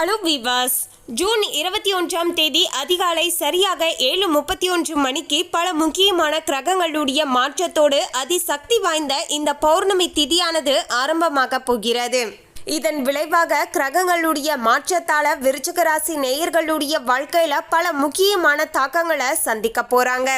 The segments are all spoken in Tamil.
ஹலோ விவாஸ் ஜூன் இருபத்தி ஒன்றாம் தேதி அதிகாலை சரியாக ஏழு முப்பத்தி ஒன்று மணிக்கு பல முக்கியமான கிரகங்களுடைய மாற்றத்தோடு அதிசக்தி வாய்ந்த இந்த பௌர்ணமி திதியானது ஆரம்பமாக போகிறது. இதன் விளைவாக கிரகங்களுடைய மாற்றத்தால விருச்சிக ராசி நேயர்களுடைய வாழ்க்கையில பல முக்கியமான தாக்கங்களை சந்திக்க போறாங்க.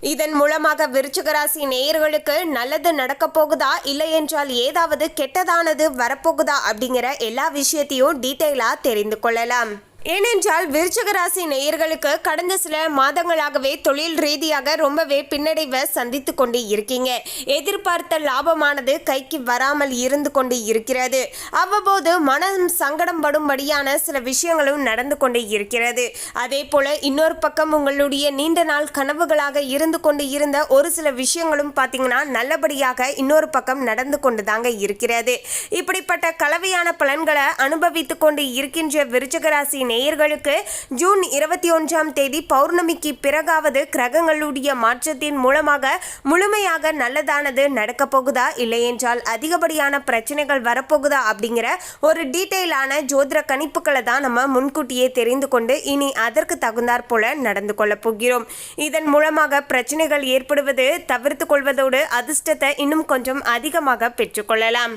இதன் மூலமாக விருச்சிகராசி நேயர்களுக்கு நல்லது நடக்க போகுதா? இல்லை என்றால் ஏதாவது கெட்டதானது வரப்போகுதா? அப்படிங்கிற எல்லா விஷயத்தையும் டீட்டெயிலா தெரிந்து கொள்ளலாம். ஏனென்றால் விருச்சக ராசி நேயர்களுக்கு கடந்த சில மாதங்களாகவே தொழில் ரீதியாக ரொம்பவே பின்னடைவை சந்தித்து கொண்டு இருக்கீங்க. எதிர்பார்த்த லாபமானது கைக்கு வராமல் இருந்து கொண்டு இருக்கிறது. அவ்வப்போது மனம் சங்கடம் படும்படியான சில விஷயங்களும் நடந்து கொண்டு இருக்கிறது. அதே போல இன்னொரு பக்கம் உங்களுடைய நீண்ட நாள் கனவுகளாக இருந்து கொண்டு இருந்த ஒரு சில விஷயங்களும் பார்த்தீங்கன்னா நல்லபடியாக இன்னொரு பக்கம் நடந்து கொண்டு தாங்க இருக்கிறது. இப்படிப்பட்ட கலவையான பலன்களை அனுபவித்து கொண்டு இருக்கின்ற விருச்சகராசி நேர் நேயர்களுக்கு ஜூன் இருபத்தி ஒன்றாம் தேதி பௌர்ணமிக்கு பிறகாவது கிரகங்களுடைய மாற்றத்தின் மூலமாக முழுமையாக நல்லதானது நடக்கப் போகுதா? இல்லையென்றால் அதிகப்படியான பிரச்சனைகள் வரப்போகுதா? அப்படிங்கிற ஒரு டீட்டெயிலான ஜோதிட கணிப்புகளை தான் நம்ம முன்கூட்டியே தெரிந்து கொண்டு இனி அதற்கு தகுந்தாற் போல நடந்து கொள்ளப் போகிறோம். இதன் மூலமாக பிரச்சனைகள் ஏற்படுவது தவிர்த்து கொள்வதோடு அதிர்ஷ்டத்தை இன்னும் கொஞ்சம் அதிகமாக பெற்றுக்கொள்ளலாம்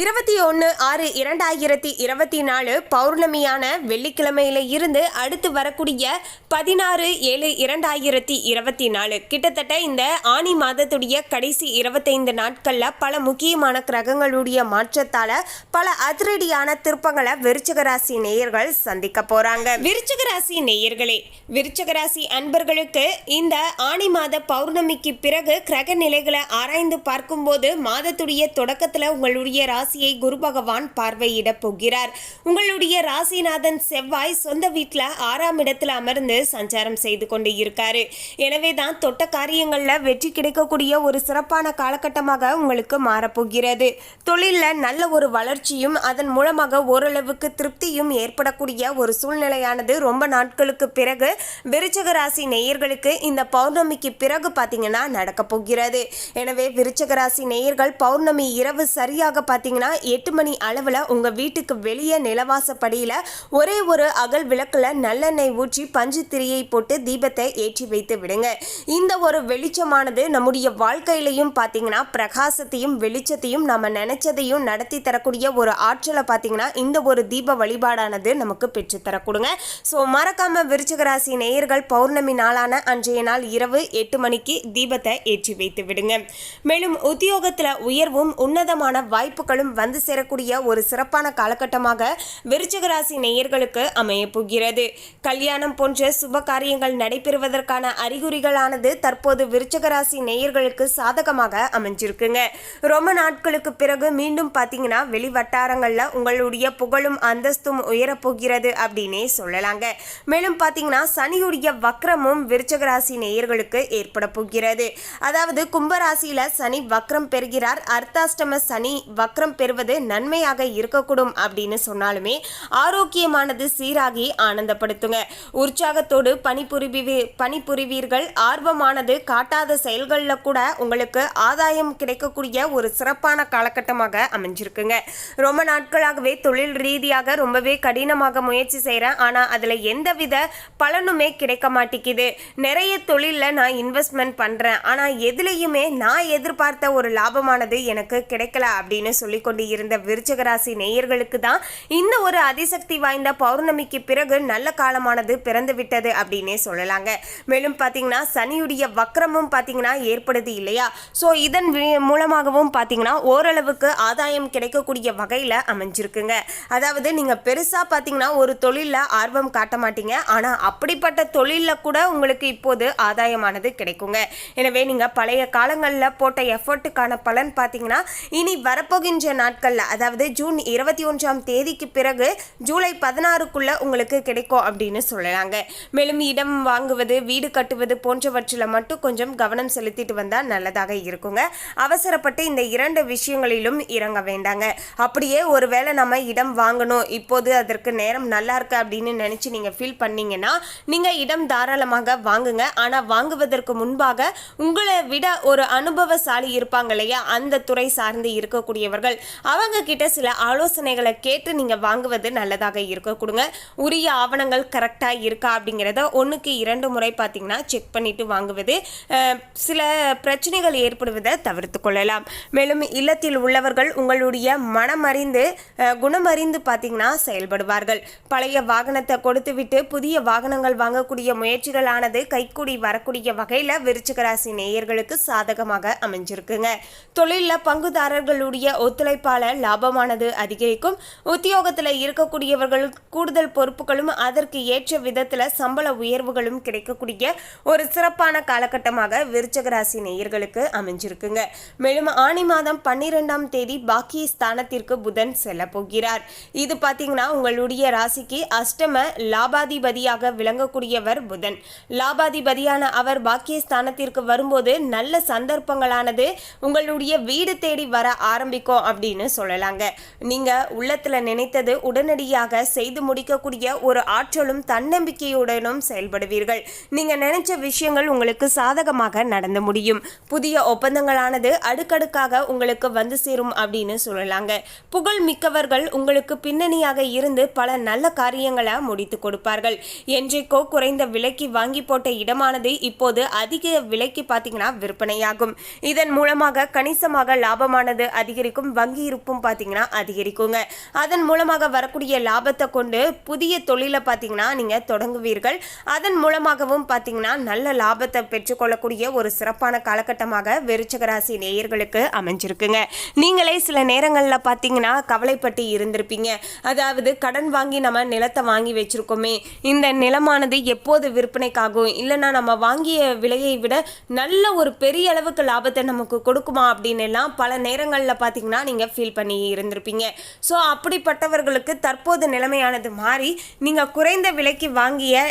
இருபத்தி ஒன்று ஆறு இரண்டாயிரத்தி இருபத்தி நாலு பௌர்ணமியான வெள்ளிக்கிழமையில இருந்து அடுத்து வரக்கூடிய பதினாறு ஏழு இரண்டாயிரத்தி இருபத்தி நாலு. கிட்டத்தட்ட இந்த ஆணி மாதத்துடைய கடைசி இருபத்தைந்து நாட்களில் பல முக்கியமான கிரகங்களுடைய மாற்றத்தால பல அதிரடியான திருப்பங்களை விருச்சகராசி நேயர்கள் சந்திக்க போறாங்க. விருச்சிக ராசி நேயர்களே விருச்சிக ராசி அன்பர்களுக்கு இந்த ஆணி மாத பௌர்ணமிக்கு பிறகு கிரக நிலைகளை ஆராய்ந்து பார்க்கும்போது மாதத்துடைய தொடக்கத்தில் உங்களுடைய ராசியை குரு பகவான் பார்வையிட போகிறார். உங்களுடைய ராசிநாதன் செவ்வாய் சொந்த வீட்டில் ஆறாம் இடத்துல அமர்ந்து சஞ்சாரம் செய்து கொண்டு இருக்காரு. எனவே தான் தொட்ட காரியங்களில் வெற்றி கிடைக்கக்கூடிய ஒரு சிறப்பான காலகட்டமாக உங்களுக்கு மாறப்போகிறது தொழிலில் நல்ல ஒரு வளர்ச்சியும் அதன் மூலமாக ஓரளவுக்கு திருப்தியும் ஏற்படக்கூடிய ஒரு சூழ்நிலையானது ரொம்ப நாட்களுக்கு பிறகு விருச்சக ராசி நேயர்களுக்கு இந்த பௌர்ணமிக்கு பிறகு பார்த்தீங்கன்னா நடக்க போகிறது. எனவே விருச்சக ராசி நேயர்கள் பௌர்ணமி இரவு சரியாக பார்த்தீங்கன்னா எட்டு மணி அளவில் உங்கள் வீட்டுக்கு வெளியே நிலவாசப்படியில் ஒரே ஒரு அகல் விளக்கில் நல்லெண்ணெய் ஊற்றி பஞ்சு திரியை போட்டு தீபத்தை ஏற்றி வைத்து விடுங்க. இந்த ஒரு வெளிச்சமானது நம்முடைய வாழ்க்கையிலையும் பார்த்தீங்கன்னா பிரகாசத்தையும் வெளிச்சத்தையும் நம்ம நினைச்சதையும் நடத்தி தரக்கூடிய ஒரு ஆற்றலை பார்த்தீங்கன்னா இந்த ஒரு தீப வழிபாடானது நமக்கு பெற்று தரக்கூடுங்க. ஸோ மறக்காம விருச்சகராசி நேயர்கள் பௌர்ணமி நாளான அன்றைய நாள் இரவு எட்டு மணிக்கு தீபத்தை ஏற்றி வைத்து விடுங்க. மேலும் உத்தியோகத்தில் உயர்வும் உன்னதமான வாய்ப்புகள் பலன்களும் வந்து சேரக்கூடிய ஒரு சிறப்பான காலகட்டமாக விருச்சிக ராசி நேயர்களுக்கு அமைய போகிறது. கல்யாணம் போன்ற சுப காரியங்கள் நடைபெறுவதற்கான அறிகுறிகளானது தற்போது விருச்சிக ராசி நேயர்களுக்கு சாதகமாக அமைஞ்சிருக்குங்க. ரொம்ப நாட்களுக்கு பிறகு மீண்டும் பார்த்தீங்கன்னா வெளி வட்டாரங்களில் உங்களுடைய புகழும் அந்தஸ்தும் உயரப்போகிறது அப்படின்னே சொல்லலாங்க. மேலும் பார்த்தீங்கன்னா சனியுடைய வக்ரமும் விருச்சக ராசி நேயர்களுக்கு ஏற்பட போகிறது. அதாவது கும்பராசியில சனி வக்ரம் பெறுகிறார். அர்த்தாஷ்டம சனி வக்ரம் பெறுவது நன்மையாக இருக்கக்கூடும் அப்படின்னு சொன்னாலுமே ஆரோக்கியமானது சீராகி ஆனந்தப்படுத்துங்க. உற்சாகத்தோடு பணிபுரிவி பணிபுரிவீர்கள். ஆர்வமானது காட்டாத செயல்களில் கூட உங்களுக்கு ஆதாயம் கிடைக்கக்கூடிய ஒரு சிறப்பான காலகட்டமாக அமைஞ்சிருக்குங்க. ரொம்ப நாட்களாகவே தொழில் ரீதியாக ரொம்பவே கடினமாக முயற்சி செய்கிறேன் ஆனால் அதில் எந்தவித பலனுமே கிடைக்க மாட்டேங்குது. நிறைய தொழிலில் நான் இன்வெஸ்ட்மெண்ட் பண்ணுறேன் ஆனால் எதுலேயுமே நான் எதிர்பார்த்த ஒரு லாபமானது எனக்கு கிடைக்கல அப்படின்னு சொல்லி கொண்டு இருந்த விருச்சகராசி நேயர்களுக்கு தான் இந்த ஒரு அதிசக்தி வாய்ந்த பௌர்ணமிக்கு பிறகு நல்ல காலமானது பிறந்து விட்டது அப்படின்னே சொல்லலாங்க. மேலும் பார்த்தீங்கன்னா சனியுடைய வக்கரமும் பார்த்தீங்கன்னா ஏற்படுது இல்லையா? ஸோ இதன் மூலமாகவும் பார்த்தீங்கன்னா ஓரளவுக்கு ஆதாயம் கிடைக்கக்கூடிய வகையில் அமைஞ்சிருக்குங்க. அதாவது நீங்கள் பெருசாக பார்த்தீங்கன்னா ஒரு தொழிலில் ஆர்வம் காட்ட மாட்டீங்க. ஆனால் அப்படிப்பட்ட தொழிலில் கூட உங்களுக்கு இப்போது ஆதாயமானது கிடைக்குங்க. எனவே நீங்கள் பழைய காலங்களில் போட்ட எஃபர்ட்டுக்கான பலன் பார்த்தீங்கன்னா இனி வரப்போகின்ற கொஞ்ச நாட்களில் அதாவது ஜூன் இருபத்தி ஒன்றாம் தேதிக்கு பிறகு ஜூலை பதினாறுக்குள்ள உங்களுக்கு கிடைக்கும் அப்படின்னு சொல்லலாங்க. மேலும் இடம் வாங்குவது வீடு கட்டுவது போன்றவற்றில் மட்டும் கொஞ்சம் கவனம் செலுத்திட்டு வந்தால் நல்லதாக இருக்குங்க. அவசரப்பட்டு இந்த இரண்டு விஷயங்களிலும் இறங்க வேண்டாங்க. அப்படியே ஒருவேளை நம்ம இடம் வாங்கணும். இப்போது அதற்கு நேரம் நல்லா இருக்கு அப்படின்னு நினச்சி நீங்கள் ஃபீல் பண்ணீங்கன்னா நீங்கள் இடம் தாராளமாக வாங்குங்க. ஆனால் வாங்குவதற்கு முன்பாக உங்களை விட ஒரு அனுபவசாலி இருப்பாங்க இல்லையா? அந்த துறை சார்ந்து இருக்கக்கூடியவர்கள். அவங்க கிட்ட சில ஆலோசனைகளை கேட்டு நீங்கள் வாங்குவது நல்லதாக இருக்க. கொடுங்க. உரிய ஆவணங்கள் கரெக்டாக இருக்கா அப்படிங்கிறத ஒன்றுக்கு இரண்டு முறை பார்த்தீங்கன்னா செக் பண்ணிட்டு வாங்குவது சில பிரச்சனைகள் ஏற்படுவதை தவிர்த்து கொள்ளலாம். மேலும் இல்லத்தில் உள்ளவர்கள் உங்களுடைய மனமறிந்து குணமறிந்து பார்த்தீங்கன்னா செயல்படுவார்கள். பழைய வாகனத்தை கொடுத்துவிட்டு புதிய வாகனங்கள் வாங்கக்கூடிய முயற்சிகளானது கைக்கூடி வரக்கூடிய வகையில் விருச்சிகராசி நேயர்களுக்கு சாதகமாக அமைஞ்சிருக்குங்க. தொழிலில் பங்குதாரர்களுடைய ஒத்துழைப்பால லாபமானது அதிகரிக்கும். உத்தியோகத்தில் இருக்கக்கூடியவர்கள் கூடுதல் பொறுப்புகளும் அதற்கு ஏற்ற விதத்தில் சம்பள உயர்வுகளும் கிடைக்கக்கூடிய ஒரு சிறப்பான காலகட்டமாக விருச்சக ராசி நேயர்களுக்கு அமைஞ்சிருக்குங்க. மேலும் ஆணி மாதம் பன்னிரெண்டாம் தேதி பாக்கிய ஸ்தானத்திற்கு புதன் செல்ல போகிறார். இது பார்த்தீங்கன்னா உங்களுடைய ராசிக்கு அஷ்டம லாபாதிபதியாக விளங்கக்கூடியவர் புதன். லாபாதிபதியான அவர் பாக்கிய ஸ்தானத்திற்கு வரும்போது நல்ல சந்தர்ப்பங்களானது உங்களுடைய வீடு தேடி வர ஆரம்பிக்கும். அப்படின்னு சொல்லலாங்க. நீங்க உள்ளத்துல நினைத்தது உடனடியாக செய்து முடிக்கக்கூடிய ஒரு ஆற்றலும் தன்னம்பிக்கையுடனும் செயல்படுவீர்கள். நீங்க நினைச்ச விஷயங்கள் உங்களுக்கு சாதகமாக நடந்து முடியும். புதிய ஒப்பந்தங்களானது அடுக்கடுக்காக உங்களுக்கு வந்து சேரும் அப்படின்னு சொல்லலாங்க. புகழ் மிக்கவர்கள் உங்களுக்கு பின்னணியாக இருந்து பல நல்ல காரியங்களை முடித்து கொடுப்பார்கள். என்றைக்கோ குறைந்த விலைக்கு வாங்கி போட்ட இடமானது இப்போது அதிக விலைக்கு பார்த்தீங்கன்னா விற்பனையாகும். இதன் மூலமாக கணிசமாக லாபமானது அதிகரிக்கும் வங்கி இருப்பும் பார்த்தீங்கன்னா அதிகரிக்குங்க. அதன் மூலமாக வரக்கூடிய லாபத்தை கொண்டு புதிய தொழிலை பார்த்தீங்கன்னா நீங்கள் தொடங்குவீர்கள். அதன் மூலமாகவும் பார்த்தீங்கன்னா நல்ல லாபத்தை பெற்றுக்கொள்ளக்கூடிய ஒரு சிறப்பான காலகட்டமாக விருச்சக ராசி நேயர்களுக்கு அமைஞ்சிருக்குங்க. நீங்களே சில நேரங்களில் பார்த்தீங்கன்னா கவலைப்பட்டு இருந்திருப்பீங்க. அதாவது கடன் வாங்கி நம்ம நிலத்தை வாங்கி வச்சிருக்கோமே. இந்த நிலமானது எப்போது விற்பனைக்காகும்? இல்லைன்னா நம்ம வாங்கிய விலையை விட நல்ல ஒரு பெரிய அளவுக்கு லாபத்தை நமக்கு கொடுக்குமா அப்படின்னு எல்லாம் பல நேரங்களில் பார்த்தீங்கன்னா நீங்கள் ஃபீல் பண்ணி இருந்திருப்பீங்க. ஸோ அப்படிப்பட்டவர்களுக்கு தற்போது நிலைமையானது மாறி நீங்கள் குறைந்த விலைக்கு வாங்கிய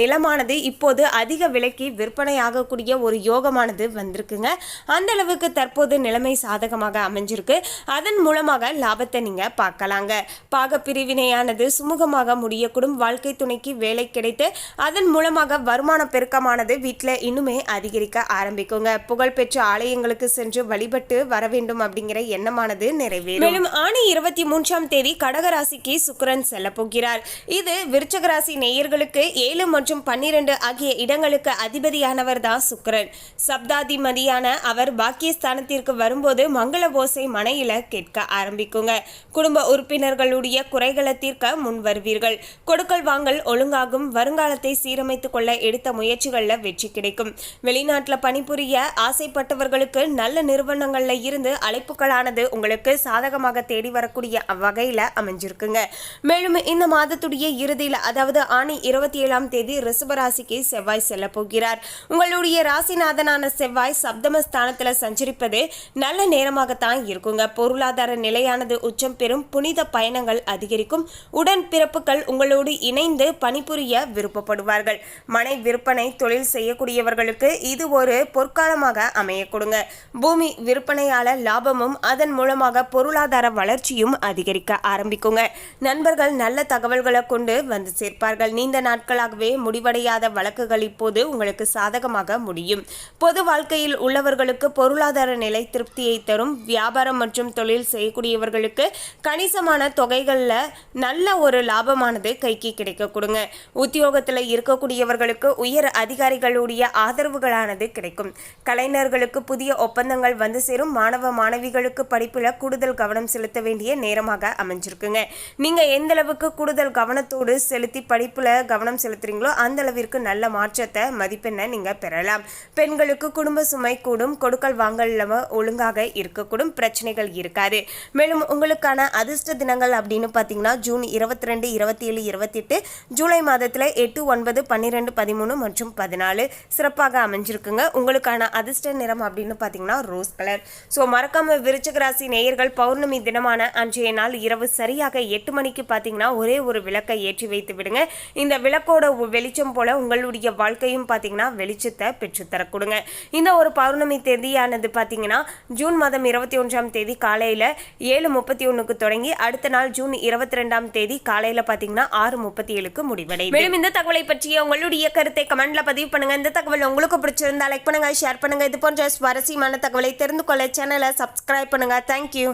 நிலமானது இப்போது அதிக விலைக்கு விற்பனையாகக்கூடிய ஒரு யோகமானது வந்திருக்குங்க. அந்த அளவுக்கு தற்போது நிலைமை சாதகமாக அமைஞ்சிருக்கு. அதன் மூலமாக லாபத்தை நீங்கள் பார்க்கலாங்க. பாகப்பிரிவினையானது சுமூகமாக முடியக்கூடும். வாழ்க்கை துணைக்கு வேலை கிடைத்து அதன் மூலமாக வருமான பெருக்கமானது வீட்டில் இன்னுமே அதிகரிக்க ஆரம்பிக்குங்க. புகழ்பெற்ற ஆலயங்களுக்கு சென்று வழிபட்டு வர வேண்டும் அப்படிங்கிற எண்ணமானது நிறைவேறும். மேலும் ஆணி இருபத்தி மூன்றாம் தேதி கடகராசிக்கு சுக்கரன் செல்ல போகிறார் இது விருச்சக ராசி நேயர்களுக்கு ஏழு மற்றும் பன்னிரண்டு ஆகிய இடங்களுக்கு அதிபதியானவர் தான் சுக்கரன். சப்தாதிமதியான அவர் பாக்கியஸ்தானத்திற்கு வரும்போது மங்கள ஓசை மனையில கேட்க ஆரம்பிக்குங்க. குடும்ப உறுப்பினர்களுடைய குறைகளை தீர்க்க முன் வருவீர்கள். கொடுக்கல் வாங்கல் ஒழுங்காகும். வருங்காலத்தை சீரமைத்துக் கொள்ள எடுத்த முயற்சிகளில் வெற்றி கிடைக்கும். வெளிநாட்டில் பணிபுரிய ஆசைப்பட்டவர்களுக்கு நல்ல நிறுவனங்கள்ல இருந்து அழைப்புகளானது உங்களுக்கு சாதகமாக தேடி வரக்கூடிய வகையில் அமைஞ்சிருக்குங்க. மேலும் இந்த மாதத்துடைய இறுதியில் அதாவது ஆணி இருபத்தி ஏழாம் தேதி ரிஷபராசிக்கு செவ்வாய் செல்ல போகிறார். உங்களுடைய ராசிநாதனான செவ்வாய் சப்தம ஸ்தானத்தில் சஞ்சரிப்பது நல்ல நேரமாகத்தான் இருக்குங்க. பொருளாதார நிலையானது உச்சம் பெறும். புனித பயணங்கள் அதிகரிக்கும். உடன் பிறப்புகள் உங்களோடு இணைந்து பணிபுரிய விருப்பப்படுவார்கள். மனை விற்பனை தொழில் செய்யக்கூடியவர்களுக்கு இது ஒரு பொற்காலமாக அமைய கொடுங்க. பூமி விற்பனையாளர் லாபமும் அதன் மூலம் மூலமாக பொருளாதார வளர்ச்சியும் அதிகரிக்க ஆரம்பிக்குங்க. நண்பர்கள் நல்ல தகவல்களை கொண்டு வந்து சேர்ப்பார்கள். நீண்ட நாட்களாகவே முடிவடையாத வழக்குகள் இப்போது உங்களுக்கு சாதகமாக முடியும். பொது வாழ்க்கையில் உள்ளவர்களுக்கு பொருளாதார நிலை திருப்தியை தரும். வியாபாரம் மற்றும் தொழில் செய்யக்கூடியவர்களுக்கு கணிசமான தொகைகளில் நல்ல ஒரு லாபமானது கைக்கு கிடைக்க கொடுங்க உத்தியோகத்தில் இருக்கக்கூடியவர்களுக்கு உயர் அதிகாரிகளுடைய ஆதரவுகளானது கிடைக்கும். கலைஞர்களுக்கு புதிய ஒப்பந்தங்கள் வந்து சேரும். மாணவ மாணவிகளுக்கு படிப்பில் கூடுதல் கவனம் செலுத்த வேண்டிய நேரமாக அமைஞ்சிருக்குங்க. நீங்க எந்த அளவுக்கு கூடுதல் கவனத்தோடு செலுத்தி படிப்புல கவனம் செலுத்துறீங்களோ அந்த அளவிற்கு நல்ல மாற்றத்தை மதிப்பெண்ணை நீங்க பெறலாம். பெண்களுக்கு குடும்ப சுமை கூடும் கொடுக்கல் வாங்கல ஒழுங்காக இருக்கக்கூடும் பிரச்சனைகள் இருக்காது. மேலும் உங்களுக்கான அதிர்ஷ்ட தினங்கள் அப்படின்னு பார்த்தீங்கன்னா ஜூன் இருபத்தி ரெண்டு இருபத்தி ஏழு இருபத்தி எட்டு ஜூலை மாதத்தில் எட்டு ஒன்பது பன்னிரெண்டு பதிமூணு மற்றும் பதினாலு சிறப்பாக அமைஞ்சிருக்குங்க. உங்களுக்கான அதிர்ஷ்ட நிறம் அப்படின்னு பார்த்தீங்கன்னா ரோஸ் கலர். ஸோ மறக்காம விருச்சிக ராசி நேயர்கள் பௌர்ணமி தினமான அன்றைய நாள் இரவு சரியாக எட்டு மணிக்கு பார்த்தீங்கன்னா ஒரே ஒரு விளக்கை ஏற்றி வைத்து விடுங்க. இந்த விளக்கோட வெளிச்சம் போல உங்களுடைய வாழ்க்கையும் பார்த்தீங்கன்னா வெளிச்சத்தை பெற்றுத்தரக்கூடுங்க இந்த ஒரு பௌர்ணமி தேதியானது பார்த்தீங்கன்னா ஜூன் மாதம் இருபத்தி ஒன்றாம் தேதி காலையில் ஏழு முப்பத்தி ஒன்றுக்கு தொடங்கி அடுத்த நாள் ஜூன் இருபத்தி ரெண்டாம் தேதி காலையில் பார்த்தீங்கன்னா ஆறு முப்பத்தி ஏழுக்கு முடிவடையும் மேலும் இந்த தகவலை பற்றிய உங்களுடைய கருத்தை கமெண்ட்ல பதிவு பண்ணுங்க. இந்த தகவல் உங்களுக்கு பிடிச்சிருந்தா லைக் பண்ணுங்க ஷேர் பண்ணுங்க. இது போன்ற சுவாரஸ்யமான தகவலை தெரிந்து கொள்ள சேனலை சப்ஸ்கிரைப் பண்ணுங்க. Thank Thank you.